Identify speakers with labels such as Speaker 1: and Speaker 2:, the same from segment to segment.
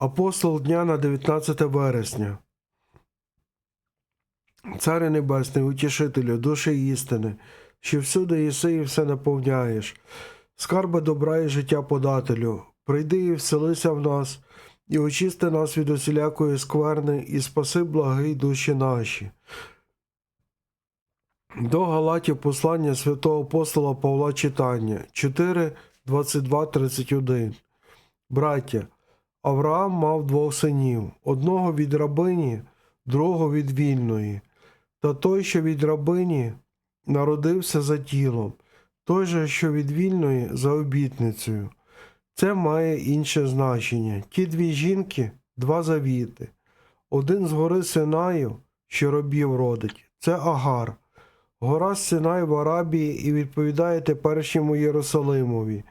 Speaker 1: Апостол дня на 19 вересня. Царе Небесний, утішителю, душі істини, що всюди єси і все наповняєш, скарби добра і життя подателю, прийди і вселися в нас, і очисти нас від усілякої скверни, і спаси благий душі наші. До Галатів послання святого апостола Павла читання 4, 22, 31. Браття, Авраам мав двох синів: одного від рабині, другого від вільної. Та той, що від рабині, народився за тілом, той же, що від вільної, за обітницею. Це має інше значення. Ті дві жінки два завіти. Один з гори Синаю, що робів родить, це Агар. Гора Синай в Арабії і відповідає теперішньому Єрусалимові,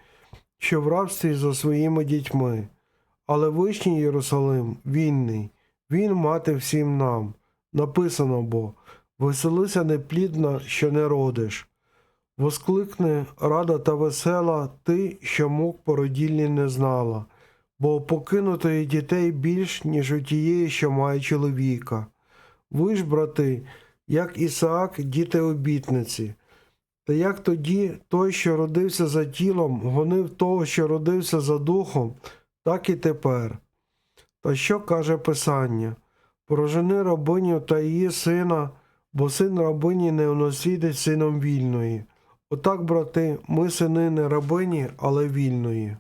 Speaker 1: що в рабстві за своїми дітьми. Але вишній Єрусалим вільний, він мати всім нам. Написано бо веселися неплідна, що не родиш. Воскликне рада та весела ти, що мук породільні не знала, бо покинутої дітей більш, ніж у тієї, що має чоловіка. Ви ж, брати, як Ісаак, діти обітниці. Та як тоді той, що родився за тілом, гонив того, що родився за духом, так і тепер. Та що каже Писання? Прожени рабиню та її сина, бо син рабині не унаслідить сином вільної. Отак, брати, ми сини не рабині, але вільної.